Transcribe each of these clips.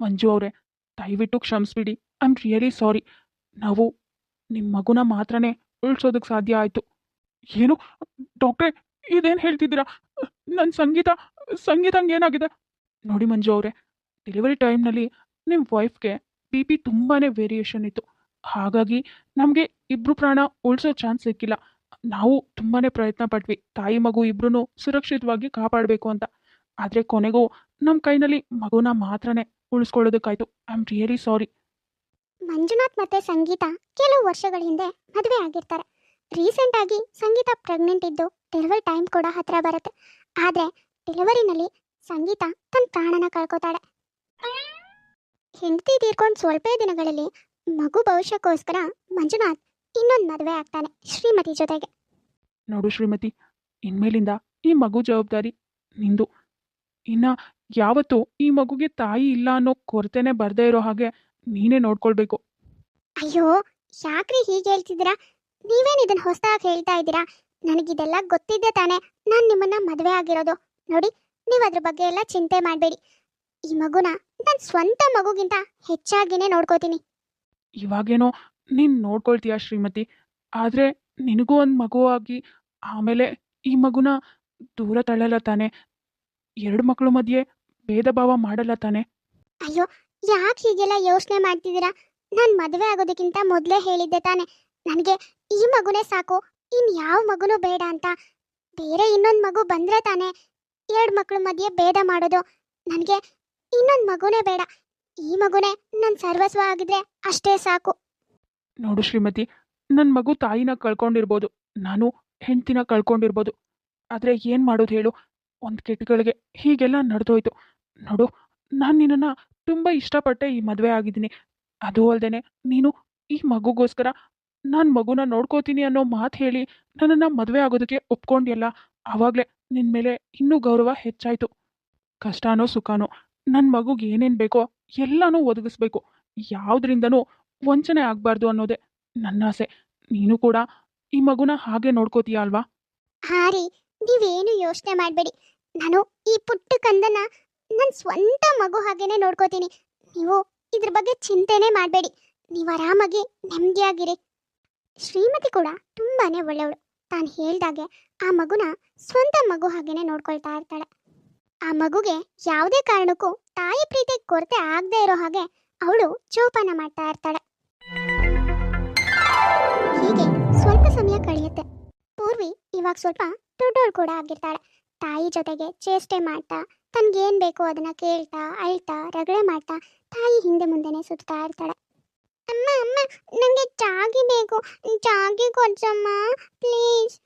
ಮಂಜು ಅವರೇ, ದಯವಿಟ್ಟು ಕ್ಷಮಿಸ್ಬಿಡಿ. ಐ ಆಮ್ ರಿಯಲಿ ಸಾರಿ ನಾವು ನಿಮ್ಮ ಮಗುನ ಮಾತ್ರನೇ ಉಳಿಸೋದಕ್ಕೆ ಸಾಧ್ಯ ಆಯಿತು. ಏನು? ಡಾಕ್ಟ್ರೇ, ಇದೇನು ಹೇಳ್ತಿದ್ದೀರಾ? ನನ್ನ ಸಂಗೀತ ಸಂಗೀತಂಗೆ ಏನಾಗಿದೆ? ನೋಡಿ ಮಂಜು ಅವರೇ ಡೆಲಿವರಿ ಟೈಮ್ನಲ್ಲಿ ನಿಮ್ಮ ವೈಫ್ಗೆ ಬಿ ಪಿ ತುಂಬಾ ವೇರಿಯೇಷನ್ ಇತ್ತು. ಹಾಗಾಗಿ ನಮಗೆ ಇಬ್ಬರು ಪ್ರಾಣ ಉಳಿಸೋ ಚಾನ್ಸ್ ಸಿಕ್ಕಿಲ್ಲ. ನಾವು ತುಂಬಾ ಪ್ರಯತ್ನ ಪಟ್ವಿ. ತಾಯಿ ಮಗು ಇಬ್ಬರೂ ಸುರಕ್ಷಿತವಾಗಿ ಕಾಪಾಡಬೇಕು ಅಂತ. ಆದರೆ ಕೊನೆಗೂ ನಮ್ಮ ಕೈನಲ್ಲಿ ಮಗುನ ಮಾತ್ರನೇ ಉಳಿಸ್ಕೊಳ್ಳೋದಕ್ಕಾಯ್ತು. I am really sorry Manjunath ಮತ್ತೆ ಸಂಗೀತ ಕೆಲವು ವರ್ಷಗಳ ಹಿಂದೆ ಮದುವೆ ಆಗಿರ್ತಾರೆ. ರೀಸೆಂಟ್ ಆಗಿ ಸಂಗೀತ ಪ್ರೆಗ್ನೆಂಟ್ ಇದ್ದು ಡೆಲಿವರಿ ಟೈಮ್ ಕೂಡ ಹತ್ರ ಬರುತ್ತೆ. ಆದ್ರೆ ಡೆಲಿವರಿನಲ್ಲಿ ಸಂಗೀತ ತನ್ನ ಪ್ರಾಣನ ಕಳ್ಕೊತಾಳೆ. ಹೆಂಡತಿ ತೀರ್ಕೊಂಡು ಸ್ವಲ್ಪ ದಿನಗಳಲ್ಲಿ ಮಗು ಭವಿಷ್ಯಕ್ಕೋಸ್ಕರ ಮಂಜುನಾಥ್ ಇನ್ನೊಂದು ಮದುವೆ ಆಗ್ತಾನೆ ಶ್ರೀಮತಿ ಜೊತೆಗೆ. ನೋಡು ಶ್ರೀಮತಿ ಇನ್ಮೇಲಿಂದ ಈ ಮಗು ಜವಾಬ್ದಾರಿ ನಿಂದು. ಇನ್ನು ಯಾವತ್ತೂ ಈ ಮಗುಗೆ ತಾಯಿ ಇಲ್ಲ ಅನ್ನೋ ಕೊರತೆನೆ ಬರದೇ ಇರೋ ಹಾಗೆ ನೀನೇ ನೋಡ್ಕೊಳ್ಬೇಕು. ಅಯ್ಯೋ ಯಾಕ್ರಿ ಹೀಗೆ ಹೇಳ್ತಿದ್ದೀರಾ? ನೀವೇನ್ ಇದನ್ನ ಹೊಸದಾಗಿ ಹೇಳ್ತಾ ಇದ್ದೀರಾ? ನನಗಿದೆಲ್ಲ ಗೊತ್ತಿದ್ದೆ ತಾನೇ. ನಾನು ನಿಮ್ಮನ್ನ ಮದುವೆ ಆಗಿರೋದು. ನೋಡಿ ನೀವು ಅದ್ರ ಬಗ್ಗೆ ಎಲ್ಲ ಚಿಂತೆ ಮಾಡಬೇಡಿ. ಈ ಮಗುನ ನನ್ನ ಸ್ವಂತ ಮಗುಗಿಂತ ಹೆಚ್ಚಾಗಿನೇ ನೋಡ್ಕೋತೀನಿ. ಇವಾಗೇನೋ ನೀನ್ ನೋಡ್ಕೊಳ್ತೀಯ ಶ್ರೀಮತಿ? ಆದ್ರೆ ನಿನಗೂ ಒಂದು ಮಗು ಆಗಿ ಆಮೇಲೆ ಈ ಮಗುನ ದೂರ ತಳ್ಳಲ್ಲ ತಾನೆ. ಎರಡು ಮಕ್ಕಳ ಮಧ್ಯೆ ಭೇದ ಭಾವ ಮಾಡಲ್ಲ ತಾನೆ. ಅಯ್ಯೋ ಯಾಕೆ ಹೀಗೆಲ್ಲ ಯೋಚನೆ ಮಾಡ್ತಿದ್ದೀರಾ? ನಾನು ಮದುವೆ ಆಗೋದಕ್ಕಿಂತ ಮೊದಲೇ ಹೇಳಿದ್ದೆ ತಾನೆ. ನನಗೆ ಈ ಮಗುನೇ ಸಾಕು ಇನ್ ಯಾವ ಮಗುನೂ ಬೇಡ ಅಂತ. ಬೇರೆ ಇನ್ನೊಂದು ಮಗು ಬಂದ್ರೆ ತಾನೆ ಎರಡು ಮಕ್ಕಳ ಮಧ್ಯೆ ಭೇದ ಮಾಡೋದು. ನನಗೆ ಇನ್ನೊಂದು ಮಗುನೇ ಬೇಡ. ಈ ಮಗುನೇ ನನ್ನ ಸರ್ವಸ್ವ ಆಗಿದ್ರೆ ಅಷ್ಟೇ ಸಾಕು. ನೋಡು ಶ್ರೀಮತಿ ನನ್ನ ಮಗು ತಾಯಿನ ಕಳ್ಕೊಂಡಿರ್ಬೋದು. ನಾನು ಹೆಂಡ್ತಿನ ಕಳ್ಕೊಂಡಿರ್ಬೋದು. ಆದ್ರೆ ಏನು ಮಾಡೋದು ಹೇಳು? ಒಂದ್ ಕೆಟ್ಟಗಳಿಗೆ ಹೀಗೆಲ್ಲ ನಡೆದೋಯ್ತು. ನೋಡು, ನಾನು ನಿನ್ನನ್ನು ತುಂಬ ಇಷ್ಟಪಟ್ಟೆ ಈ ಮದುವೆ ಆಗಿದ್ದೀನಿ. ಅದು ಅಲ್ಲದೆ ನೀನು ಈ ಮಗುಗೋಸ್ಕರ ನಾನು ಮಗುನ ನೋಡ್ಕೋತೀನಿ ಅನ್ನೋ ಮಾತು ಹೇಳಿ ನನ್ನನ್ನು ಮದುವೆ ಆಗೋದಕ್ಕೆ ಒಪ್ಕೊಂಡಿಯಲ್ಲ, ಆವಾಗಲೇ ನಿನ್ನ ಮೇಲೆ ಇನ್ನೂ ಗೌರವ ಹೆಚ್ಚಾಯಿತು. ಕಷ್ಟನೋ ಸುಖನೋ ನನ್ನ ಮಗುಗೆ ಏನೇನು ಬೇಕೋ ಎಲ್ಲನೂ ಒದಗಿಸ್ಬೇಕು. ಯಾವುದರಿಂದನೂ ವಂಚನೆ ಆಗಬಾರ್ದು ಅನ್ನೋದೇ ನನ್ನ ಆಸೆ. ನೀನು ಕೂಡ ಈ ಮಗುನ ಹಾಗೆ ನೋಡ್ಕೋತೀಯ ಅಲ್ವಾ? ಹಾರಿ, ನೀವೇನು ಯೋಚನೆ ಮಾಡಬೇಡಿ. ನಾನು ಈ ಪುಟ್ಟ ಕಂದನ ನನ್ನ ಸ್ವಂತ ಮಗು ಹಾಗೇನೆ ನೋಡ್ಕೋತೀನಿ. ನೀವು ಇದ್ರ ಬಗ್ಗೆ ಚಿಂತೆನೇ ಮಾಡಬೇಡಿ. ನೀವು ಆರಾಮಾಗಿ ನೆಮ್ಮದಿಯಾಗಿರಿ ಶ್ರೀಮತಿ ಕೂಡ ತುಂಬಾನೇ ಒಳ್ಳೆಯವಳು ತಾನು ಹೇಳ್ದಾಗೆ ಆ ಮಗುನ ಸ್ವಂತ ಮಗು ಹಾಗೇನೆ ನೋಡ್ಕೊಳ್ತಾ ಇರ್ತಾಳೆ. ಆ ಮಗುಗೆ ಯಾವುದೇ ಕಾರಣಕ್ಕೂ ತಾಯಿ ಪ್ರೀತಿ ಕೊರತೆ ಆಗದೆ ಇರೋ ಹಾಗೆ ಅವಳು ಜೋಪಾನ ಮಾಡ್ತಾ ಇರ್ತಾಳೆ. ಹೀಗೆ ಸ್ವಲ್ಪ ಸಮಯ ಕಳೆಯುತ್ತೆ. ಪೂರ್ವಿ ಇವಾಗ ಸ್ವಲ್ಪ ದೊಡ್ಡವಳು ಕೂಡ ಆಗಿರ್ತಾಳೆ. ತಾಯಿ ಜೊತೆಗೆ ಚೇಷ್ಟೆ ಮಾಡ್ತಾ ತನ್ಗೇನ್ ಬೇಕು ಅದನ್ನ ಕೇಳ್ತಾ, ಅಳ್ತಾ, ರಗಳೆ ಮಾಡ್ತಾ ತಾಯಿ ಹಿಂದೆ ಮುಂದೆನೆ ಸುತ್ತಾ ಇರ್ತಾಳೆ. ಅಮ್ಮ ಅಮ್ಮ, ನಂಗೆ ಚಾಗಿ ಬೇಕು. ಚಾಗಿ ಕೊಡ್ಸಮ್ಮ, ಪ್ಲೀಸ್.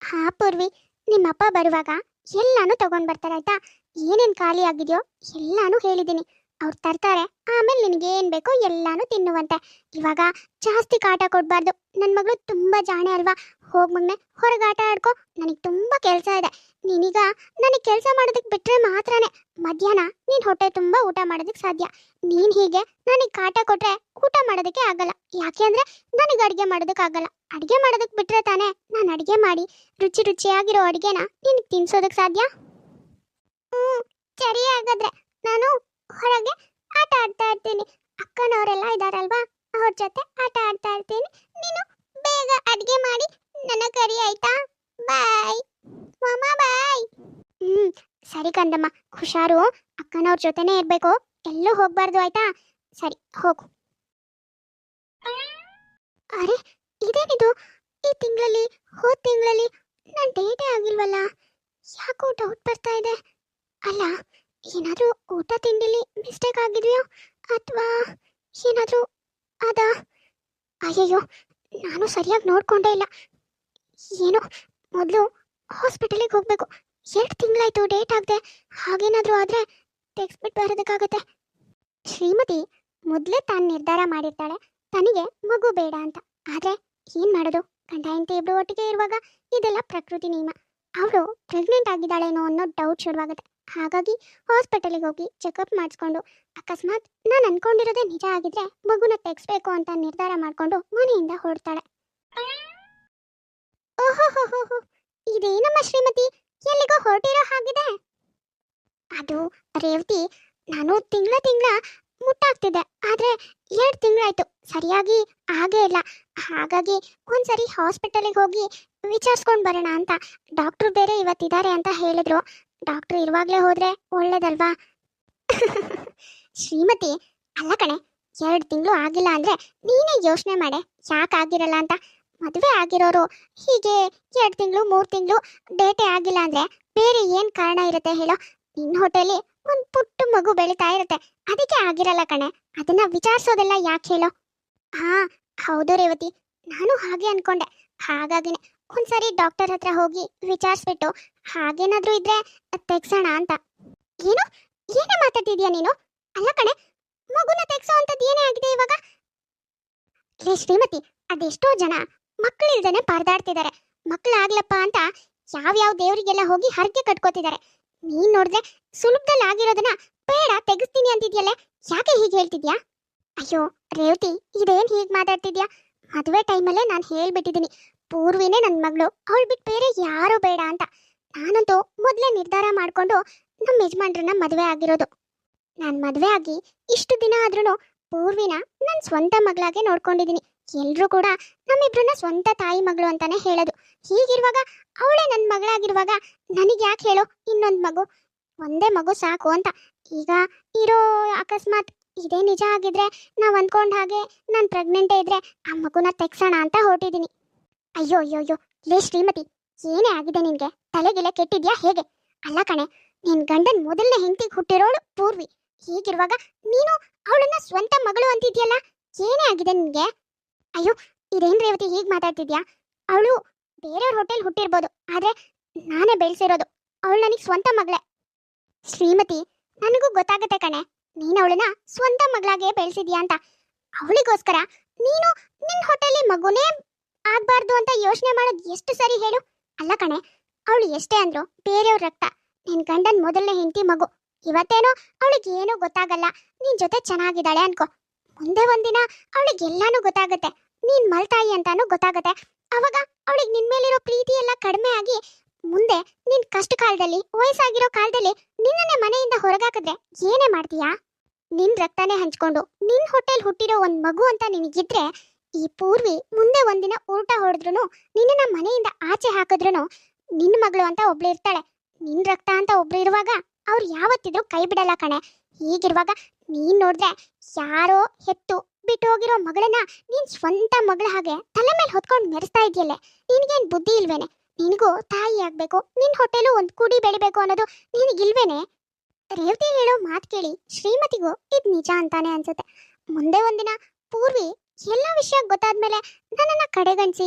ಹಾ, ಪೂರ್ವಿ. ನಿಮ್ಮಪ್ಪ ಬರುವಾಗ ಎಲ್ಲಾನು ತಗೊಂಡ್ ಬರ್ತಾರೆ ಆಯ್ತಾ? ಏನೇನ್ ಖಾಲಿ ಆಗಿದೆಯೋ ಎಲ್ಲಾನು ಹೇಳಿದ್ದೀನಿ. ಅವ್ರು ತರ್ತಾರೆ, ಆಮೇಲೆ ನಿನಗೆ ಏನು ಬೇಕೋ ಎಲ್ಲಾನು ತಿನ್ನುವಂತೆ. ಇವಾಗ ಜಾಸ್ತಿ ಕಾಟ ಕೊಡಬಾರ್ದು. ನನ್ನ ಮಗಳು ತುಂಬ ಜಾಣೆ ಅಲ್ವಾ? ಹೋಗಿ ಮಗನೆ ಹೊರಗೆ ಆಟ ಆಡ್ಕೊ. ನನಗೆ ತುಂಬ ಕೆಲಸ ಇದೆ. ನೀನೀಗ ನನಗೆ ಕೆಲಸ ಮಾಡೋದಕ್ಕೆ ಬಿಟ್ಟರೆ ಮಾತ್ರನೇ. ಮಧ್ಯಾಹ್ನ ನೀನು ಹೊಟ್ಟೆ ತುಂಬ ಊಟ ಮಾಡೋದಕ್ಕೆ ಸಾಧ್ಯ. ನೀನು ಹೀಗೆ ನನಗೆ ಕಾಟ ಕೊಟ್ಟರೆ ಊಟ ಮಾಡೋದಕ್ಕೆ ಆಗಲ್ಲ. ಯಾಕೆ ಅಂದರೆ ನನಗೆ ಅಡುಗೆ ಮಾಡೋದಕ್ಕೆ ಆಗಲ್ಲ. ಅಡುಗೆ ಮಾಡೋದಕ್ಕೆ ಬಿಟ್ಟರೆ ತಾನೇ ನಾನು ಅಡುಗೆ ಮಾಡಿ ರುಚಿ ರುಚಿಯಾಗಿರೋ ಅಡುಗೆನ ನಿನಗೆ ತಿನ್ಸೋದಕ್ಕೆ ಸಾಧ್ಯ? ಹ್ಞೂ ಸರಿ ಹಾಗಾದ್ರೆ. ನಾನು ಹೊರಗೆ ಆಟ ಆಡ್ತಾ ಇರ್ತೀನಿ. ಅಕ್ಕನವರೆಲ್ಲ ಇದಾರಲ್ವಾ? ಅವ್ರ ಜೊತೆ ಆಟ ಆಡ್ತಾ ಇರ್ತೀನಿ. ನೀನು ಬೇಗ ಅಡುಗೆ ಮಾಡಿ ನನ್ನ ಕರಿ ಆಯ್ತಾ? ಬಾಯ್. ಮಾಮ, ಬಾಯ್. ಹ್ಮ್, ಸರಿ ಕಂದಮ್ಮ. ಹುಷಾರು. ಅಕ್ಕನವ್ರ ಜೊತೆನೇ ಇರ್ಬೇಕು. ಎಲ್ಲೂ ಹೋಗ್ಬಾರ್ದು ಆಯ್ತಾ? ಸರಿ, ಹೋಗು. ಅರೆ, ಇದೇನಿದು? ಈ ತಿಂಗಳಲ್ಲಿ, ಹೋದ ತಿಂಗಳಲ್ಲಿ ನಾನು ಡೇಟೇ ಆಗಿಲ್ವಲ್ಲ? ಯಾಕೋ ಡೌಟ್ ಬರ್ತಾ ಇದೆ? ಅಲ್ಲ ಏನಾದರೂ ಊಟ ತಿಂಡಿಲಿ ಮಿಸ್ಟೇಕ್ ಆಗಿದೆಯೋ ಅಥವಾ ಏನಾದರೂ ಅದ ಅಯ್ಯಯ್ಯೋ, ನಾನು ಸರಿಯಾಗಿ ನೋಡ್ಕೊಂಡೇ ಇಲ್ಲ. ಏನೋ, ಮೊದಲು ಹಾಸ್ಪಿಟಲಿಗೆ ಹೋಗಬೇಕು. ಎರಡು ತಿಂಗಳಾಯಿತು ಡೇಟ್ ಆಗದೆ. ಹಾಗೇನಾದರೂ ಆದರೆ ತೆಗ್ಸ್ಬಿಟ್ಟು ಬರೋದಕ್ಕಾಗತ್ತೆ. ಶ್ರೀಮತಿ ಮೊದಲೇ ತಾನು ನಿರ್ಧಾರ ಮಾಡಿರ್ತಾಳೆ. ತನಗೆ ಮಗು ಬೇಡ ಅಂತ. ಆದರೆ ಏನು ಮಾಡೋದು? ಗಂಡ, ಹೆಂಡತಿ ಇಬ್ಬರು ಒಟ್ಟಿಗೆ ಇರುವಾಗ ಇದೆಲ್ಲ ಪ್ರಕೃತಿ ನಿಯಮ. ಅವಳು ಪ್ರೆಗ್ನೆಂಟ್ ಆಗಿದ್ದಾಳೇನೋ ಅನ್ನೋ ಡೌಟ್ ಶುರುವಾಗುತ್ತೆ. ಹಾಗಾಗಿ ಹಾಸ್ಪಿಟಲಿಗೆ ಹೋಗಿ ಚೆಕಪ್ ಮಾಡಿಸ್ಕೊಂಡು ಅಕಸ್ಮಾತ್ ನಾನು ಅನ್ಕೊಂಡಿರೋದೇ ನಿಜ ಆಗಿದ್ರೆ ಮಗುನ ತೆಗ್ಸ್ಬೇಕು ಅಂತ ನಿರ್ಧಾರ ಮಾಡಿಕೊಂಡು ಮನೆಯಿಂದ ಹೊರಡ್ತಾಳೆ. ಓಹೋ ಇದೇನಮ್ಮ ಶ್ರೀಮತಿ? ಎಲ್ಲಿಗೋ ಹೊರಟಿರೋ ಹಾಗಿದೆ? ಅದು ರೇವತಿ, ನಾನು ತಿಂಗಳ ತಿಂಗಳ ಮುಟ್ಟಾಗ್ತಿದೆ. ಆದ್ರೆ ಎರಡು ತಿಂಗಳಾಯ್ತು. ಸರಿಯಾಗಿ ಆಗೇ ಇಲ್ಲ. ಹಾಗಾಗಿ ಒಂದ್ಸರಿ ಹಾಸ್ಪಿಟಲಿಗೆ ಹೋಗಿ ವಿಚಾರಿಸ್ಕೊಂಡು ಬರೋಣ ಅಂತ. ಡಾಕ್ಟ್ರು ಬೇರೆ ಇವತ್ತಿದ್ದಾರೆ ಅಂತ ಹೇಳಿದ್ರು. ಡಾಕ್ಟ್ರು ಇರುವಾಗಲೇ ಹೋದ್ರೆ ಒಳ್ಳೇದಲ್ವಾ? ಶ್ರೀಮತಿ, ಅಲ್ಲ ಕಣೆ, ಎರಡು ತಿಂಗಳು ಆಗಿಲ್ಲ ಅಂದ್ರೆ ನೀನೇ ಯೋಚನೆ ಮಾಡೆ, ಯಾಕೆ ಆಗಿರಲ್ಲ ಅಂತ? ಮದುವೆ ಆಗಿರೋರು ಹೀಗೆ ಎರಡು ತಿಂಗಳು, ಮೂರು ತಿಂಗಳು ಡೇಟೇ ಆಗಿಲ್ಲ ಅಂದ್ರೆ ಬೇರೆ ಏನು ಕಾರಣ ಇರುತ್ತೆ ಹೇಳೋ? ನಿನ್ನ ಹೋಟೆಲಿ ಒಂದು ಪುಟ್ಟ ಮಗು ಬೆಳೀತಾ ಇರುತ್ತೆ, ಅದಕ್ಕೆ ಆಗಿರಲ್ಲ ಕಣೆ, ಅದನ್ನ ವಿಚಾರಿಸೋದೆಲ್ಲ ಯಾಕೆ ಹೇಳೋ? ಹಾ, ಹೌದು ರೇವತಿ, ನಾನು ಹಾಗೆ ಅನ್ಕೊಂಡೆ, ಹಾಗಾಗಿನೇ ಒಂದ್ಸರಿ ಡಾಕ್ಟರ್ ಹತ್ರ ಹೋಗಿ ವಿಚಾರಿಸ್ಬಿಟ್ಟು, ಹಾಗೇನಾದ್ರೂ ಇದ್ರೆ ತೆಗ್ಸೋಣ ಅಂತ. ಏನು? ಏನೇ ಮಾತಾಡ್ತಿದ್ಯಾ ನೀನು? ಅಲ್ಲ ಕಣೆ, ಮಗುನ ತೆಗ್ಸೋ ಅಂತದ್ದು ಏನೇ ಆಗಿದೆ ಇವಾಗ? ಲೇ ಶ್ರೀಮತಿ, ಅದೆಷ್ಟೋ ಜನ ಮಕ್ಕಳಿಲ್ದೇನೆ ಪರದಾಡ್ತಿದ್ದಾರೆ. ಮಕ್ಕಳಾಗ್ಲಪ್ಪ ಅಂತ ಯಾವ್ಯಾವ ದೇವರಿಗೆಲ್ಲ ಹೋಗಿ ಹರಕೆ ಕಟ್ಕೋತಿದ್ದಾರೆ. ನೀನ್ ನೋಡಿದ್ರೆ ಸುಲಭದಲ್ಲಿ ಆಗಿರೋದನ್ನ ಬೇಡ ತೆಗಿಸ್ತೀನಿ ಅಂತಿದ್ಯಲ್ಲ, ಯಾಕೆ ಹೀಗೆ ಹೇಳ್ತಿದ್ಯಾ? ಅಯ್ಯೋ, ರೇವತಿ, ಇದೇನ್ ಹೀಗ್ ಮಾತಾಡ್ತಿದ್ಯಾ? ಮದುವೆ ಟೈಮಲ್ಲೇ ನಾನು ಹೇಳ್ಬಿಟ್ಟಿದ್ದೀನಿ. ಪೂರ್ವಿನೇ ನನ್ನ ಮಗಳು. ಅವಳು ಬಿಟ್ಟು ಬೇರೆ ಯಾರು ಬೇಡ ಅಂತ. ನಾನಂತೂ ಮೊದಲೇ ನಿರ್ಧಾರ ಮಾಡ್ಕೊಂಡು ನಮ್ಮ ಯಜಮಾನ್ರನ್ನ ಮದುವೆ ಆಗಿರೋದು. ನಾನು ಮದುವೆ ಆಗಿ ಇಷ್ಟು ದಿನ ಆದ್ರೂ ಪೂರ್ವಿನ ನನ್ನ ಸ್ವಂತ ಮಗಳಾಗೆ ನೋಡ್ಕೊಂಡಿದ್ದೀನಿ ಎಲ್ಲರೂ ಕೂಡ ನಮ್ಮಿಬ್ರನ್ನ ಸ್ವಂತ ತಾಯಿ ಮಗಳು ಅಂತಾನೆ ಹೇಳೋದು. ಹೀಗಿರುವಾಗ ಅವಳೇ ನನ್ನ ಮಗಳಾಗಿರುವಾಗ ನನಗೆ ಯಾಕೆ ಹೇಳು? ಇನ್ನೊಂದು ಮಗು. ಒಂದೇ ಮಗು ಸಾಕು ಅಂತ. ಈಗ ಇರೋ ಅಕಸ್ಮಾತ್ ಇದೇ ನಿಜ ಆಗಿದ್ರೆ ನಾವು ಅಂದ್ಕೊಂಡ ಹಾಗೆ ನಾನು ಪ್ರೆಗ್ನೆಂಟೇ ಇದ್ರೆ ಆ ಮಗುನ ತೆಗ್ಸೋಣ ಅಂತ ಹೊರಟಿದ್ದೀನಿ ಅಯ್ಯೋ ಅಯ್ಯೋ ಅಯ್ಯೋ, ಲೇ ಶ್ರೀಮತಿ, ಏನೇ ಆಗಿದೆ ನಿನ್ಗೆ? ತಲೆಗೆಲ್ಲ ಕೆಟ್ಟಿದ್ಯಾ ಹೇಗೆ? ಅಲ್ಲ ಕಣೆ, ನಿನ್ ಗಂಡನ್ ಮೊದಲನೇ ಹೆಂಡತಿಗೆ ಹುಟ್ಟಿರೋಳು ಪೂರ್ವಿ. ಹೀಗಿರುವಾಗ ನೀನು ಅವಳನ್ನ ಸ್ವಂತ ಮಗಳು ಅಂತಿದ್ಯಲ್ಲ? ಏನೇ ಆಗಿದೆ ನಿನ್ಗೆ? ಅಯ್ಯೋ ಇದೇನ್ ರೇವತಿ ಹೀಗೆ ಮಾತಾಡ್ತಿದ್ಯಾ? ಅವಳು ಬೇರೆಯವ್ರ ಹೋಟೆಲ್ ಹುಟ್ಟಿರ್ಬೋದು, ಆದ್ರೆ ನಾನೇ ಬೆಳೆಸಿರೋದು ಅವಳು ನನಗೆ ಸ್ವಂತ ಮಗಳೇ. ಶ್ರೀಮತಿ, ನನಗೂ ಗೊತ್ತಾಗುತ್ತೆ ಕಣೆ, ನೀನು ಅವಳನ್ನ ಸ್ವಂತ ಮಗಳಾಗೆ ಬೆಳೆಸಿದ್ಯಾ ಅಂತ. ಅವಳಿಗೋಸ್ಕರ ನೀನು ನಿನ್ನ ಹೊಟ್ಟೆಲಿ ಮಗುನೇ ಆಗ್ಬಾರ್ದು ಅಂತ ಯೋಚನೆ ಮಾಡೋದು ಎಷ್ಟು ಸರಿ ಹೇಳು. ಅಲ್ಲ ಕಣೆ, ಅವಳು ಎಷ್ಟೇ ಅಂದ್ರು ಬೇರೆಯವ್ರ ರಕ್ತ, ನಿನ್ ಗಂಡನ್ ಮೊದಲನೇ ಹೆಂಡತಿ ಮಗು, ಇವತ್ತೇನೋ ಅವಳಿಗೆ ಏನೂ ಗೊತ್ತಾಗಲ್ಲ, ನಿನ್ ಜೊತೆ ಚೆನ್ನಾಗಿದ್ದಾಳೆ ಅನ್ಕೋ. ಮುಂದೆ ಒಂದಿನ ಅವಳಿಗೆ ಎಲ್ಲಾನು ಗೊತ್ತಾಗುತ್ತೆ, ನೀನ್ ಮಲ್ತಾಯಿ ಅಂತಾನು ಗೊತ್ತಾಗುತ್ತೆ. ಅವಾಗ ಅವಳಿಗೆ ನಿನ್ ಮೇಲಿರೋ ಪ್ರೀತಿ ಎಲ್ಲ ಕಡಿಮೆ ಆಗಿ ಮುಂದೆ ನಿನ್ ಕಷ್ಟ ಕಾಲದಲ್ಲಿ, ವಯಸ್ಸಾಗಿರೋ ಕಾಲದಲ್ಲಿ ನಿನ್ನನ್ನೇ ಮನೆಯಿಂದ ಹೊರಗಾಕಿದ್ರೆ ಏನೇ ಮಾಡ್ತೀಯಾ? ನಿನ್ ರಕ್ತನೇ ಹಂಚ್ಕೊಂಡು, ನಿನ್ ಹೋಟೆಲ್ ಹುಟ್ಟಿರೋ ಒಂದ್ ಮಗು ಅಂತ ನಿನಗಿದ್ರೆ ಈ ಪೂರ್ವಿ ಮುಂದೆ ಒಂದಿನ ಊಟ ಹೊಡೆದ್ರು ನಿನ್ನ ಮನೆಯಿಂದ ಆಚೆ ಹಾಕಿದ್ರು ನಿನ್ನ ಮಗಳು ಅಂತ ಒಬ್ಳು ಇರ್ತಾಳೆ. ನಿನ್ ರಕ್ತ ಅಂತ ಒಬ್ಳು ಇರುವಾಗ ಅವ್ರು ಯಾವತ್ತಿದ್ರು ಕೈ ಬಿಡಲ್ಲ ಕಣೆ. ಹೀಗಿರುವಾಗ ನೀನ್ ನೋಡಿದ್ರೆ ಯಾರೋ ಹೆತ್ತು ಬಿಟ್ಟು ಹೋಗಿರೋ ಮಗಳನ್ನ ನೀನ್ ಸ್ವಂತ ಮಗಳ ಹಾಗೆ ತಲೆ ಮೇಲೆ ಹೊತ್ಕೊಂಡು ಮೆರೆಸ್ತಾ ಇದೆಯಲ್ಲೇ. ನಿನಗೇನ್ ಬುದ್ಧಿ ಇಲ್ವೇನೆ? ನಿನಗೂ ತಾಯಿ ಆಗ್ಬೇಕು, ನಿನ್ ಹೊಟ್ಟೆಲು ಒಂದ್ ಕುಡಿ ಬೆಳಿಬೇಕು ಅನ್ನೋದು ನಿನಗಿಲ್ವೇನೆ ರೇವತಿ ಹೇಳೋ ಮಾತು ಕೇಳಿ ಶ್ರೀಮತಿಗೂ ಇದು ನಿಜ ಅಂತಾನೆ ಅನ್ಸುತ್ತೆ. ಮುಂದೆ ಒಂದಿನ ಪೂರ್ವಿ ಎಲ್ಲ ವಿಷಯ ಗೊತ್ತಾದ್ಮೇಲೆ ನನ್ನನ್ನ ಕಡೆಗಣಿಸಿ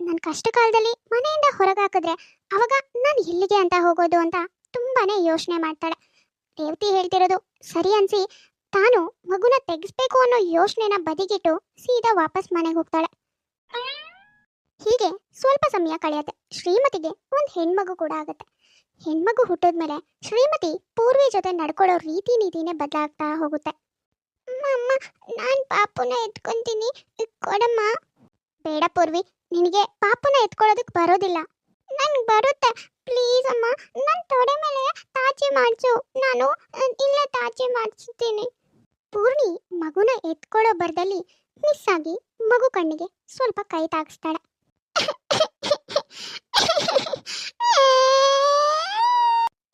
ನನ್ನ ಕಷ್ಟ ಕಾಲದಲ್ಲಿ ಮನೆಯಿಂದ ಹೊರಗಾಕಿದ್ರೆ ಅವಾಗ ನಾನು ಎಲ್ಲಿಗೆ ಅಂತ ಹೋಗೋದು ಅಂತ ತುಂಬಾನೇ ಯೋಚನೆ ಮಾಡ್ತಾಳೆ. ರೇವತಿ ಹೇಳ್ತಿರೋದು ಸರಿ ಅನ್ಸಿ ತಾನು ಮಗುನ ತೆಗಿಸ್ಬೇಕು ಅನ್ನೋ ಯೋಚನೆನ ಬದಿಗಿಟ್ಟು ಸೀದಾ ವಾಪಸ್ ಮನೆಗೆ ಹೋಗ್ತಾಳೆ. ಹೀಗೆ ಸ್ವಲ್ಪ ಸಮಯ ಕಳೆಯುತ್ತೆ. ಶ್ರೀಮತಿಗೆ ಒಂದು ಹೆಣ್ಮಗು ಕೂಡ ಆಗುತ್ತೆ. ಹೆಣ್ಮಗು ಹುಟ್ಟಿದ್ಮೇಲೆ ಶ್ರೀಮತಿ ಪೂರ್ವಿ ಜೊತೆ ನಡ್ಕೊಳ್ಳೋ ರೀತಿ ನೀತಿನೇ ಬದಲಾಗ್ತಾ ಹೋಗುತ್ತೆ. ಅಮ್ಮ, ನಾನು ಪಾಪುನ ಎತ್ಕೊಂತೀನಿ. ಕೊಡಮ್ಮ. ಬೇಡ ಪೂರ್ವಿ, ನಿನಗೆ ಪಾಪುನ ಎತ್ಕೊಳ್ಳೋದಕ್ಕೆ ಬರೋದಿಲ್ಲ. ನನ್ಗೆ ಬರುತ್ತೆ. ಪ್ಲೀಸ್ ಅಮ್ಮ ನನ್ನ ತೊಡೆ ಮೇಲೆ ತಾಚೆ ಮಾಡಿಸು. ನಾನು ಇಲ್ಲೇ ತಾಚಿ ಮಾಡಿಸ್ತೀನಿ. ಪೂರ್ಣಿ, ಮಗುನ ಎತ್ಕೊಳ್ಳೋ ಬರದಲ್ಲಿ ಮಿಸ್ ಆಗಿ ಮಗು ಕಣ್ಣಿಗೆ ಸ್ವಲ್ಪ ಕೈ ತಾಗಿಸ್ತಾಳೆ.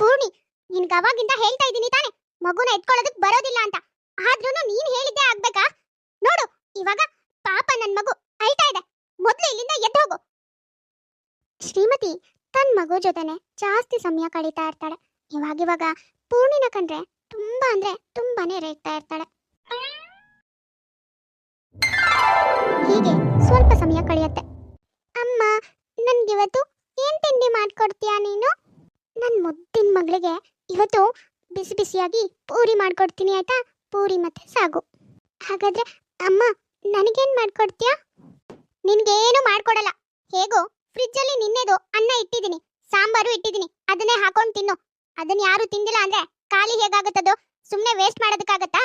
ಪೂರ್ಣಿ, ನಿನ್ಗೆ ಅವಾಗಿಂದ ಹೇಳ್ತಾ ಇದ್ದೀನಿ ತಾನೆ, ಮಗುನ ಎತ್ಕೊಳ್ಳೋದಕ್ಕೆ ಬರೋದಿಲ್ಲ ಅಂತ. ಆದ್ರೂ ನೀನ್ ಹೇಳಿದ್ದೆ ಆಗ್ಬೇಕಾ? ನೋಡು, ಇವಾಗ ಪಾಪ ನನ್ ಮಗು ಅಳ್ತಾ ಇದೆ. ಮೊದ್ಲು ಇಲ್ಲಿಂದ ಎದ್ದು ಹೋಗು. ಶ್ರೀಮತಿ ತನ್ ಮಗು ಜೊತೆನೆ ಜಾಸ್ತಿ ಸಮಯ ಕಳೀತಾ ಇರ್ತಾಳೆ. ಇವಾಗಿವಾಗ ಪೂರ್ಣಿನ ಕಂಡ್ರೆ ತುಂಬಾ ಅಂದ್ರೆ ತುಂಬಾನೇ ರೇಗ್ತಾ ಇರ್ತಾಳೆ. ಹೀಗೆ ಸ್ವಲ್ಪ ಸಮಯ ಕಳೆಯುತ್ತೆ. ಅಮ್ಮ, ನನ್ಗಿವತ್ತು ಏನ್ ತಿಂಡಿ ಮಾಡ್ಕೊಡ್ತೀಯಾ ನೀನು? ನನ್ನ ಮುದ್ದಿನ ಮಗಳಿಗೆ ಇವತ್ತು ಬಿಸಿ ಬಿಸಿಯಾಗಿ ಪೂರಿ ಮಾಡ್ಕೊಡ್ತೀನಿ, ಆಯ್ತಾ? ಪೂರಿ ಮತ್ತೆ ಸಾಗು. ಹಾಗಾದ್ರೆ ಅಮ್ಮ, ನನಗೇನ್ ಮಾಡ್ಕೊಡ್ತೀಯಾ? ನಿನ್ಗೇನು ಮಾಡ್ಕೊಡಲ್ಲ. ಹೇಗೋ ಫ್ರಿಜ್ಜಲ್ಲಿ ನಿನ್ನೆದು ಅನ್ನ ಇಟ್ಟಿದ್ದೀನಿ, ಸಾಂಬಾರು ಇಟ್ಟಿದ್ದೀನಿ, ಅದನ್ನೇ ಹಾಕೊಂಡು ತಿನ್ನು. ಅದನ್ನ ಯಾರು ತಿಂದಿಲ್ಲ ಅಂದ್ರೆ ಖಾಲಿ ಹೇಗಾಗುತ್ತದು? ಸುಮ್ಮನೆ ವೇಸ್ಟ್ ಮಾಡೋದಕ್ಕಾಗತ್ತಾ?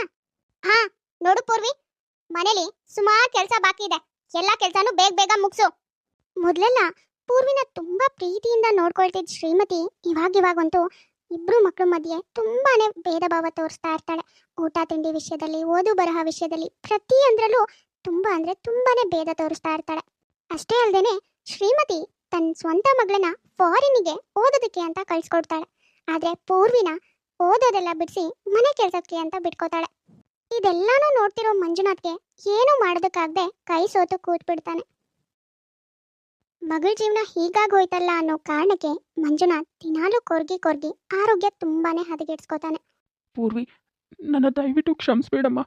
ಹಾ, ನೋಡು ಪೂರ್ವಿ, ಮನೇಲಿ ಸುಮಾರು ಕೆಲಸ ಬಾಕಿ ಇದೆ. ಎಲ್ಲ ಕೆಲಸನೂ ಬೇಗ ಬೇಗ ಮುಗಿಸು. ಮೊದಲೆಲ್ಲ ಪೂರ್ವಿನ ತುಂಬಾ ಪ್ರೀತಿಯಿಂದ ನೋಡ್ಕೊಳ್ತಿದ್ದ ಶ್ರೀಮತಿ ಇವಾಗ ಇಬ್ರು ಮಕ್ಕಳ ಮಧ್ಯೆ ತುಂಬಾನೇ ಭೇದ ಭಾವ ತೋರಿಸ್ತಾ ಇರ್ತಾಳೆ. ಊಟ, ತಿಂಡಿ ವಿಷಯದಲ್ಲಿ, ಓದು ಬರಹ ವಿಷಯದಲ್ಲಿ ಪ್ರತಿಯೊಂದರಲ್ಲೂ ತುಂಬಾ ಅಂದ್ರೆ ತುಂಬಾನೇ ಭೇದ ತೋರಿಸ್ತಾ ಇರ್ತಾಳೆ. ಅಷ್ಟೇ ಅಲ್ಲದೇನೆ ಶ್ರೀಮತಿ ತನ್ನ ಸ್ವಂತ ಮಗಳನ್ನ ಫಾರಿನಿಗೆ ಓದೋದಕ್ಕೆ ಅಂತ ಕಳ್ಸಿಕೊಡ್ತಾಳೆ. ಆದ್ರೆ ಪೂರ್ವಿನ ಓದೋದೆಲ್ಲ ಬಿಡಿಸಿ ಮನೆ ಕೆಲ್ಸಕ್ಕೆ ಅಂತ ಬಿಟ್ಕೋತಾಳೆ. ಇದೆಲ್ಲಾನು ನೋಡ್ತಿರೋ ಮಂಜುನಾಥ್ಗೆ ಏನು ಮಾಡೋದಕ್ಕಾಗದೆ ಕೈ ಸೋತು ಕೂತ್ಬಿಡ್ತಾನೆ. ಮಗಳ ಜೀವನ ಹೀಗಾಗೋಯ್ತಲ್ಲ ಅನ್ನೋ ಕಾರಣಕ್ಕೆ ಮಂಜುನಾಥ್ ದಿನಾಲು ಕೊರ್ಗಿ ಕೊರ್ಗಿ ಆರೋಗ್ಯ ತುಂಬಾನೇ ಹದಗೆಡ್ಸ್ಕೊತಾನೆ. ಪೂರ್ವಿ, ನನ್ನ ದಯವಿಟ್ಟು ಕ್ಷಮಿಸ್ಬೇಡಮ್ಮ.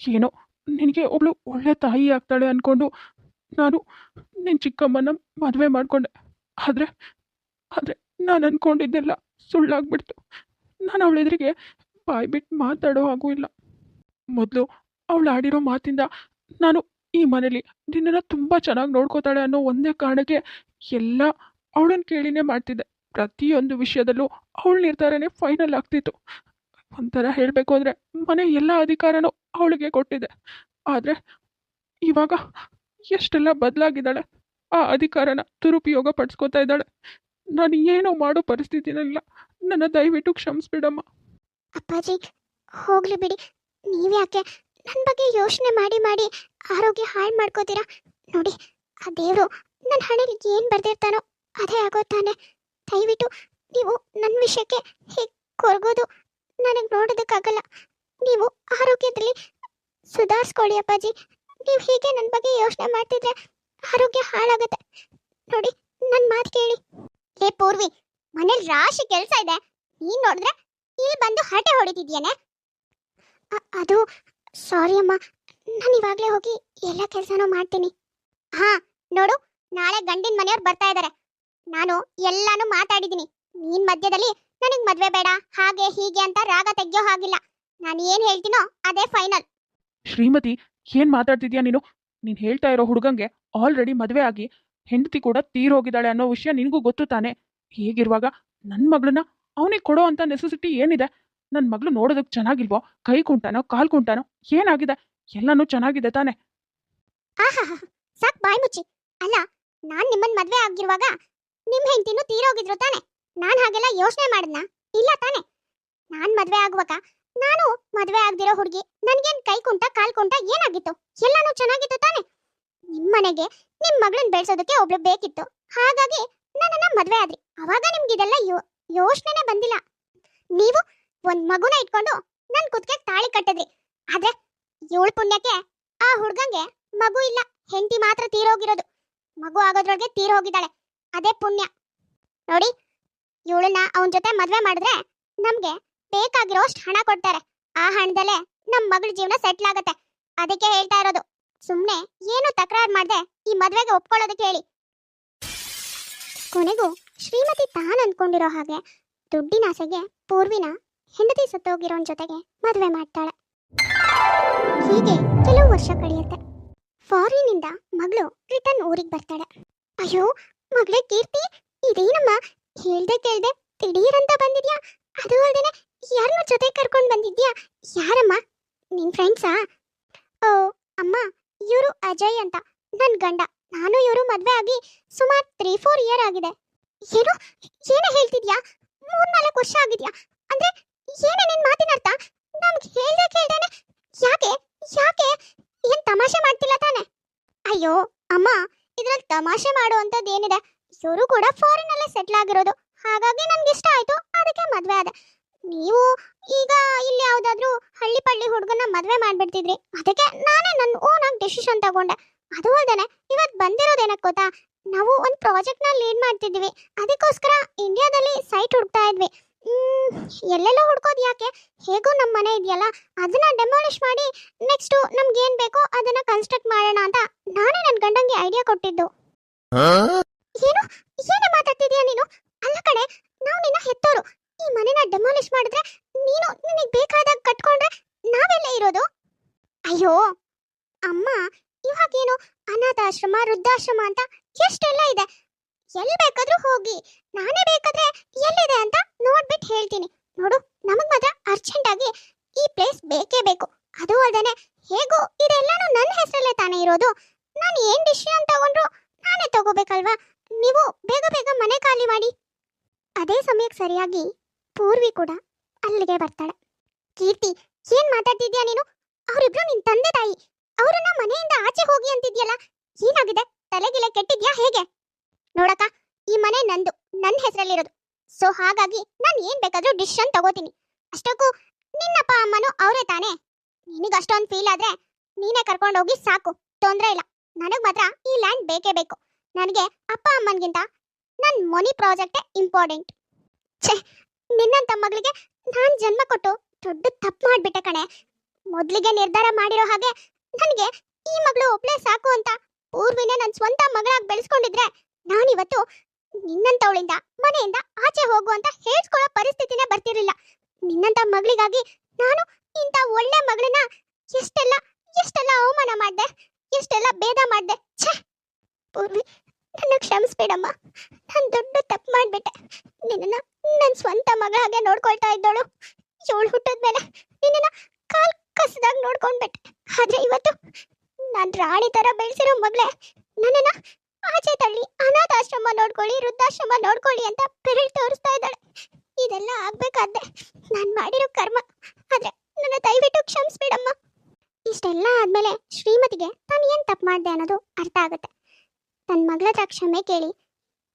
ಏನೋ ನಿನಗೆ ಒಬ್ಳು ಒಳ್ಳೆ ತಾಯಿ ಆಗ್ತಾಳೆ ಅಂದ್ಕೊಂಡು ನಾನು ನಿನ್ನ ಚಿಕ್ಕಮ್ಮನ ಮದುವೆ ಮಾಡಿಕೊಂಡೆ. ಆದರೆ ಆದರೆ ನಾನು ಅಂದ್ಕೊಂಡಿದ್ದೆಲ್ಲ ಸುಳ್ಳಾಗ್ಬಿಡ್ತು. ನಾನು ಅವಳ ಎದುರಿಗೆ ಬಾಯ್ ಬಿಟ್ಟು ಮಾತಾಡೋ ಹಾಗೂ ಇಲ್ಲ. ಮೊದಲು ಅವಳು ಆಡಿರೋ ಮಾತಿಂದ ನಾನು ಈ ಮನೇಲಿ ನಿನ್ನನ್ನು ತುಂಬ ಚೆನ್ನಾಗಿ ನೋಡ್ಕೋತಾಳೆ ಅನ್ನೋ ಒಂದೇ ಕಾರಣಕ್ಕೆ ಎಲ್ಲ ಅವಳನ್ನ ಕೇಳಿನೇ ಮಾಡ್ತಿದ್ದೆ. ಪ್ರತಿಯೊಂದು ವಿಷಯದಲ್ಲೂ ಅವಳ ನಿರ್ಧಾರನೇ ಫೈನಲ್ ಆಗ್ತಿತ್ತು. ಒಂಥರ ಹೇಳಬೇಕು ಅಂದರೆ ಮನೆ ಎಲ್ಲ ಅಧಿಕಾರನೂ ಅವಳಿಗೆ ಕೊಟ್ಟಿದೆ. ಆದರೆ ಇವಾಗ ಎಷ್ಟೆಲ್ಲ ಬದಲಾಗಿದ್ದಾಳೆ. ಆ ಅಧಿಕಾರನ ದುರುಪಯೋಗ ಪಡಿಸ್ಕೋತಾ ಇದ್ದಾಳೆ. ನಾನು ಏನೋ ಮಾಡೋ ಪರಿಸ್ಥಿತಿನಲ್ಲ. ನನ್ನ ದಯವಿಟ್ಟು ಕ್ಷಮಿಸ್ಬಿಡಮ್ಮ. ಅಪ್ಪಾಜಿ, ಹೋಗ್ಲಿ ಬಿಡಿ. ನೀವ್ಯಾಕೆ ನನ್ನ ಬಗ್ಗೆ ಯೋಚನೆ ಮಾಡಿ ಮಾಡಿ ಆರೋಗ್ಯ ಹಾಳು ಮಾಡ್ಕೋತೀರಾ? ನೋಡಿ, ಆ ದೇವರು ನನ್ನ ಹಣೆಗೆ ಏನು ಬರ್ದಿರ್ತಾನೋ ಅದೇ ಆಗೋ ತಾನೆ ದಯವಿಟ್ಟು ನೀವು ನನ್ನ ವಿಷಯಕ್ಕೆ ಹೇಗೆ ಕೊರಗೋದು? ನನಗೆ ನೋಡೋದಕ್ಕಾಗಲ್ಲ. ನೀವು ಆರೋಗ್ಯದಲ್ಲಿ ಸುಧಾರಿಸ್ಕೊಳ್ಳಿ ಅಪ್ಪಾಜಿ. ನೀವು ಹೀಗೆ ನನ್ನ ಬಗ್ಗೆ ಯೋಚನೆ ಮಾಡ್ತಿದ್ರೆ ಆರೋಗ್ಯ ಹಾಳಾಗುತ್ತೆ. ನೋಡಿ ನನ್ನ ಮಾತು ಕೇಳಿ. ಏ ಪೂರ್ವಿ, ಮನೇಲಿ ರಾಶಿ ಕೆಲಸ ಇದೆ. ನೀನು ನೋಡಿದ್ರೆ ಇಲ್ಲಿ ಬಂದು ಹರಟೆ ಹೊಡಿತಿದ್ಯಾನೆ? ಅದು ಸಾರಿ ಅಮ್ಮ. ನಾನು ಇವಾಗಲೇ ಹೋಗಿ ಎಲ್ಲ ಕೆಲಸನೂ ಮಾಡ್ತೀನಿ. ಹಾ, ನೋಡು, ನಾಳೆ ಗಂಡಿನ ಮನೆಯವ್ರು ಬರ್ತಾ ಇದ್ದಾರೆ ನಾನು ಎಲ್ಲಾನು ಮಾತಾಡಿದ್ದೀನಿ. ನೀನ್ ಮಧ್ಯದಲ್ಲಿ ನನಗೆ ಮದ್ವೆ ಬೇಡ, ಹಾಗೆ ಹೀಗೆ ಅಂತ ರಾಗ ತೆಗ್ಯೋ ಹಾಗಿಲ್ಲ. ನಾನು ಏನ್ ಹೇಳ್ತೀನೋ ಅದೇ ಫೈನಲ್. ಶ್ರೀಮತಿ, ಏನ್ ಮಾತಾಡ್ತಿದ್ಯಾ ನೀನು? ನೀನ್ ಹೇಳ್ತಾ ಇರೋ ಹುಡುಗಂಗೆ ಆಲ್ರೆಡಿ ಮದ್ವೆ ಆಗಿ ಹೆಂಡತಿ ಕೂಡ ತೀರೋಗಿದ್ದಾಳೆ ಅನ್ನೋ ವಿಷಯ ನಿನಗೂ ಗೊತ್ತು ತಾನೆ? ಹೀಗಿರುವಾಗ ನನ್ನ ಮಗಳನ್ನ ಅವನಿಗೆ ಕೊಡೋ ಅಂತ ನೆಸೆಸಿಟಿ ಏನಿದೆ? ನನ್ನ ಮಗಳು ನೋಡೋದಕ್ಕೆ ಚೆನ್ನಾಗಿಲ್ವೋ? ಕೈ ಕುಂಟಾನೋ, ಕಾಲ್ ಕುಂಟಾನೋ? ಏನಾಗಿದೆ? ಎಲ್ಲಾನು ಚೆನ್ನಾಗಿದೆ ತಾನೆ. ಸಾಕ್ ಬಾಯ್ ಮುಚ್ಚಿ. ಅಲ್ಲ, ನಾನ್ ನಿಮ್ಮನ್ ಮದ್ವೆ ಆಗಿರುವಾಗ ನಿಮ್ ಹೆಂಡತಿನೂ ತೀರೋಗಿದ್ರು ತಾನೆ? ನಾನ್ ಹಾಗೆಲ್ಲ ಯೋಚನೆ ಮಾಡದ್ನ? ಇಲ್ಲ ತಾನೆ. ನಾನ್ ಮದ್ವೆ ಆಗುವಾಗ ನಾನು ಮದ್ವೆ ಆಗ್ದಿರೋ ಹುಡುಗಿ ನನ್ಗೇನ್ ಕೈ ಕುಂಟ, ಕಾಲ್ ಕುಂಟ ಏನಾಗಿತ್ತು? ಎಲ್ಲಾನು ಚೆನ್ನಾಗಿತ್ತು ತಾನೆ. ನಿಮ್ ಮನೆಗೆ ನಿಮ್ ಮಗಳನ್ ಬೆಳ್ಸೋದಕ್ಕೆ ಒಬ್ಳು ಬೇಕಿತ್ತು. ಹಾಗಾಗಿ ನನ್ನನ್ನ ಮದ್ವೆ ಆದ್ರಿ. ಅವಾಗ ನಿಮ್ಗಿದೆಲ್ಲ ಯೋ, ಯೋಚನೆನೆ ಬಂದಿಲ್ಲ. ನೀವು ಒಂದ್ ಮಗುನ ಇಟ್ಕೊಂಡು ನನ್ ಕುತ್ಕೆ ತಾಳಿ ಕಟ್ಟಿದ್ರಿ ಆದ್ರೆ ಏಳ್ ಪುಣ್ಯಕ್ಕೆ ಆ ಹುಡ್ಗಂಗೆ ಮಗು ಇಲ್ಲ, ಹೆಂಡತಿ ಮಾತ್ರ ತೀರೋಗಿರೋದು ಮಗು ಆಗೋದ್ರೊಳಗೆ ತೀರೋಗಿದ್ದಾಳೆ ಅದೇ ಪುಣ್ಯ. ನೋಡಿ ಇವಳನ್ನ ಅವನ ಜೊತೆ ಮದ್ವೆ ಮಾಡಿದ್ರೆ ನಮ್ಗೆ ಬೇಕಾಗಿರೋಷ್ಟು ಹಣ ಕೊಡ್ತಾರೆ. ಆ ಹಣದಲ್ಲೇ ನಮ್ ಮಗಳ ಜೀವನ ಸೆಟ್ಲ್ ಆಗತ್ತೆ. ಅದಕ್ಕೆ ಹೇಳ್ತಾ ಇರೋದು. ಸುಮ್ನೆ ಏನು ತಕರಾರು ಮಾಡದೆ ಈ ಮದ್ವೆಗೆ ಒಪ್ಕೊಳ್ಳೋದಕ್ಕೆ ಹೇಳಿ. ಕೊನೆಗೂ ಶ್ರೀಮತಿ ತಾನ್ ಅನ್ಕೊಂಡಿರೋ ಹಾಗೆ ದುಡ್ಡಿನ ಆಸೆಗೆ ಪೂರ್ವಿನ ಹೆಂಡತಿ ಸತ್ತೋಗಿರೋನ್ ಜೊತೆಗೆ ಮದುವೆ ಮಾಡ್ತಾಳೆ. ಹೀಗೆ ಕೆಲವು ವರ್ಷ ಕಳೆಯುತ್ತೆ. ಫಾರಿನಿಂದ ಮಗಳು ರಿಟರ್ನ್ ಊರಿಗೆ ಬರ್ತಾಳೆ. ಅಯ್ಯೋ, ಮಗಳ ಕೀರ್ತಿ, ಇದೇನಮ್ಮ? ಹೇಳ್ದೆ ಕೇಳ್ದೆ ದಿಢೀರಂತ ಬಂದಿದ್ಯಾ? ಅದು ಅಲ್ಲದೆ ಯಾರನ್ನ ಜೊತೆ ಕರ್ಕೊಂಡು ಬಂದಿದ್ಯಾ? ಯಾರಮ್ಮ? ನಿನ್ ಫ್ರೆಂಡ್ಸಾ ಓ, ಅಮ್ಮ, ಇವರು ಅಜಯ್ ಅಂತ. ನನ್ ಗಂಡ. ನಾನು ಇವರು ಮದ್ವೆ ಆಗಿ ಸುಮಾರು ತ್ರೀ ಫೋರ್ ಇಯರ್ ಆಗಿದೆ. ಏನು, ಏನೇ ಹೇಳ್ತಿದ್ಯಾ? ಮೂರ್ನಾಲ್ಕು ವರ್ಷ ಆಗಿದ್ಯಾ? ಅಂದ್ರೆ ಏನೇ ನಿನ್ ಮಾತಿನ ಅರ್ಥ? ನಮ್ಗೆ ಹೇಳ್ದೆ ಕೇಳ್ದೇನೆ. ಯಾಕೆ? ಯಾಕೆ? ಏನ್ ತಮಾಷೆ ಮಾಡ್ತಿಲ್ಲ ತಾನೆ? ಅಯ್ಯೋ, ಅಮ್ಮ, ಇದ್ರಲ್ಲಿ ತಮಾಷೆ ಮಾಡುವಂಥದ್ದು ಏನಿದೆ? ಇವರು ಕೂಡ ಫಾರಿನ್ ಅಲ್ಲೇ ಸೆಟ್ಲ್ ಆಗಿರೋದು. ಹಾಗಾಗಿ ನನ್ಗೆ ಇಷ್ಟ ಆಯ್ತು. ಅದಕ್ಕೆ ಮದ್ವೆ ಆದೆ. ನೀವು ಈಗ ಇಲ್ಲಿ ಯಾವ್ದಾದ್ರು ಹಳ್ಳಿ ಪಳ್ಳಿ ಹುಡುಗನ ಮದ್ವೆ ಮಾಡ್ಬಿಡ್ತಿದ್ರಿ. ಅದಕ್ಕೆ ನಾನೇ ನನ್ನ ಓನ್ ಆಗಿ ಡಿಸಿಷನ್ ತಗೊಂಡೆ. ಅದು ಅಲ್ದೇನೆ, ಇವತ್ ಬಂದಿರೋದೇನಕ್ ಗೊತ್ತಾ? ನಾವು ಒಂದು ಪ್ರಾಜೆಕ್ಟ್ನಲ್ಲಿ ನ ಲೀಡ್ ಮಾಡ್ತಿದ್ವಿ ಅದಕ್ಕೋಸ್ಕರ ಇಂಡಿಯಾದಲ್ಲಿ ಸೈಟ್ ಹುಡುಕ್ತಾ ಇದ್ವಿ. ಎಲ್ಲೆಲ್ಲೋ ಹುಡ್ಕೋದು ಯಾಕೆ? ಹೇಗೋ ನಮ್ಮ ಮನೆ ಇದೆಯಲ್ಲ, ಅದನ್ನ ಡೆಮಾಲಿಷ್ ಮಾಡಿ ನೆಕ್ಸ್ಟ್ ನಮ್ಗೆ ಏನ್ ಬೇಕೋ ಅದನ್ನ ಕನ್ಸ್ಟ್ರಕ್ಟ್ ಮಾಡೋಣ ಅಂತ ನಾನೇ ನನ್ನ ಗಂಡಂಗೆ ಐಡಿಯಾ ಕೊಟ್ಟಿದ್ದು. ಏನು? ಏನೇ ಮಾತಾಡ್ತಿದ್ಯಾ ನೀನು? ಅಲ್ಲ ಕಡೆ ನಾವು ನಿನ್ನ ಹೆತ್ತೋರು. ಈ ಮನೆನ ಡೆಮಾಲಿಷ್ ಮಾಡಿದ್ರೆ ನೀನು ನಿನಗೆ ಬೇಕಾದಾಗ ಕಟ್ಕೊಂಡ್ರೆ ನಾವೆಲ್ಲ ಇರೋದು? ಅಯ್ಯೋ, ಅಮ್ಮ, ಇವಾಗೇನು ಅನಾಥಾಶ್ರಮ, ವೃದ್ಧಾಶ್ರಮ ಅಂತ ಎಷ್ಟೆಲ್ಲ ಇದೆ. ಎಲ್ಲಿ ಬೇಕಾದ್ರೂ ಹೋಗಿ, ನಾನೇ ಬೇಕಾದ್ರೆ ಎಲ್ಲಿದೆ ಅಂತ ನೋಡ್ಬಿಟ್ಟು ಹೇಳ್ತೀನಿ. ನೋಡು, ನಮಗ್ ಮಾತ್ರ ಅರ್ಜೆಂಟ್ ಆಗಿ ಈ ಪ್ಲೇಸ್ ಬೇಕೇ ಬೇಕು. ಅದು ಅಲ್ದೇನೆ ಹೇಗೋ ಇದೆಲ್ಲಾನು ನನ್ನ ಹೆಸರಲ್ಲೇ ತಾನೇ ಇರೋದು. ನಾನು ಏನ್ ಡಿಸಿಷನ್ ತಗೊಂಡ್ರು ನಾನೇ ತಗೋಬೇಕಲ್ವಾ? ನೀವು ಬೇಗ ಬೇಗ ಮನೆ ಖಾಲಿ ಮಾಡಿ. ಅದೇ ಸಮಯಕ್ಕೆ ಸರಿಯಾಗಿ ಪೂರ್ವಿ ಕೂಡ ಅಲ್ಲಿಗೆ ಬರ್ತಾಳೆ. ಕೀರ್ತಿ, ಏನ್ ಮಾತಾಡ್ತಿದ್ಯಾ ನೀನು? ಅವರಿಬ್ರು ನಿನ್ ತಂದೆ ತಾಯಿ. ಅವರನ್ನ ಮನೆಯಿಂದ ಆಚೆ ಹೋಗಿ ಅಂತಿದ್ಯಲ್ಲ? ಏನಾಗಿದೆ? ತಲೆಗಿಲೆ ಕೆಟ್ಟಿದ್ಯಾ ಹೇಗೆ? ನೋಡಕ್ಕ, ಈ ಮನೆ ನಂದು ನನ್ನ ಹೆಸರಲ್ಲಿರೋದು. ಸೊ ಹಾಗಾಗಿ ನಾನು ಏನ್ ಬೇಕಾದ್ರೂ ಡಿಸಿಷನ್ ತಗೋತೀನಿ. ಅಷ್ಟಕ್ಕೂ ನಿನ್ನಪ್ಪ ಅಮ್ಮನು ಅವರೇ ತಾನೇ. ನಿನಗೆ ಅಷ್ಟೊಂದು ಫೀಲ್ ಆದ್ರೆ ನೀನೇ ಕರ್ಕೊಂಡು ಹೋಗಿ ಸಾಕು, ತೊಂದ್ರೆ ಇಲ್ಲ. ನನಗೆ ಮಾತ್ರ ಈ ಲ್ಯಾಂಡ್ ಬೇಕೇ ಬೇಕು. ನನಗೆ ಅಪ್ಪ ಅಮ್ಮನ್ಗಿಂತ ನನ್ನ ಮನಿ ಪ್ರಾಜೆಕ್ಟೇ ಇಂಪಾರ್ಟೆಂಟ್ ಛೇ, ನಿನ್ನಂತ ಮಗಳಿಗೆ ನಾನ್ ಜನ್ಮ ಕೊಟ್ಟು ದೊಡ್ಡ ತಪ್ಪು ಮಾಡ್ಬಿಟ್ಟೆ ಕಣೆ. ಮೊದ್ಲಿಗೆ ನಿರ್ಧಾರ ಮಾಡಿರೋ ಹಾಗೆ ನನಗೆ ಈ ಮಗಳು ಒಬ್ಳೆ ಸಾಕು ಅಂತ, ಪೂರ್ವಿನೇ ನನ್ನ ಸ್ವಂತ ಮಗಳಾಗಿ ಬೆಳೆಸ್ಕೊಂಡಿದ್ರೆ ನಾನಿವತ್ತು ನಿನ್ನಂತವಳಿಂದ, ಮನೆಯಿಂದ ಆಚೆ ಹೋಗು ಅಂತ ಹೇಳ್ಕೊಳ್ಳೋ ಪರಿಸ್ಥಿತಿನೇ ಬರ್ತಿರ್ಲಿಲ್ಲ. ನಿನ್ನಂತ ಮಗಳಿಗಾಗಿ ನಾನು ಇಂಥ ಒಳ್ಳೆ ಮಗಳನ್ನ ಎಷ್ಟೆಲ್ಲ ಎಷ್ಟೆಲ್ಲ ಅವಮಾನ ಮಾಡ್ದೆ, ಎಷ್ಟೆಲ್ಲ ಭೇದ ಮಾಡ್ದೆ, ಛೇ! ಪೂರ್ವಿ, ನನ್ನ ಕ್ಷಮಿಸ್ಬೇಡಮ್ಮ. ನಾನು ದೊಡ್ಡ ತಪ್ಪು ಮಾಡ್ಬಿಟ್ಟೆ. ನಿನ್ನನ್ನ ನನ್ನ ಸ್ವಂತ ಮಗಳ ಹಾಗೆ ನೋಡ್ಕೊಳ್ತಾ ಇದ್ದೋಳು. ಇವಳು ಹುಟ್ಟಿದ್ಮೇಲೆ ನಿನ್ನ ಕಾಲ್ ಕಸದಾಗ ನೋಡ್ಕೊಂಡ್ಬಿಟ್ಟೆ. ಆದ್ರೆ ಇವತ್ತು ನಾನು ರಾಣಿ ತರ ಬೆಳೆಸಿರೋ ಮಗಳೇ, ನನ್ನನ್ನ ಆಚೆ ತಳ್ಳಿ ಅನಾಥಾಶ್ರಮ ನೋಡ್ಕೊಳ್ಳಿ, ವೃದ್ಧಾಶ್ರಮ ನೋಡ್ಕೊಳ್ಳಿ ಅಂತ ಬೆರಳು ತೋರಿಸ್ತಾ ಇದ್ದಾಳೆ. ಇದೆಲ್ಲ ಆಗ್ಬೇಕಾದ್ದೆ ನಾನು ಮಾಡಿರೋ ಕರ್ಮ. ಆದ್ರೆ ನನ್ನ ದಯವಿಟ್ಟು ಕ್ಷಮಿಸ್ಬಿಡಮ್ಮ. ಇಷ್ಟೆಲ್ಲ ಆದ್ಮೇಲೆ ಶ್ರೀಮತಿಗೆ ತಾನು ಏನ್ ತಪ್ಪು ಮಾಡಿದೆ ಅನ್ನೋದು ಅರ್ಥ ಆಗುತ್ತೆ. ತನ್ನ ಮಗಳ ಹತ್ರ ಕ್ಷಮೆ ಕೇಳಿ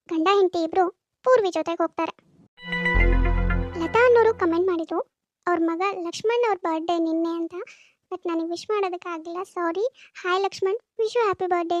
ಗಂಡ, ಹೆಂಡತಿ ಇಬ್ರು ಪೂರ್ವಿ ಜೊತೆಗೆ ಹೋಗ್ತಾರೆ. ಲತಾ ಅನ್ನೋರು ಕಮೆಂಟ್ ಮಾಡಿದ್ರು, ಅವ್ರ ಮಗ ಲಕ್ಷ್ಮಣ್ ಅವ್ರ ಬರ್ಡೇ ನಿನ್ನೆ ಅಂತ ಬಟ್ ನನಗೆ wish ಮಾಡೋದಕ್ಕಾಗಲಿಲ್ಲ sorry hi Lakshman wish you happy birthday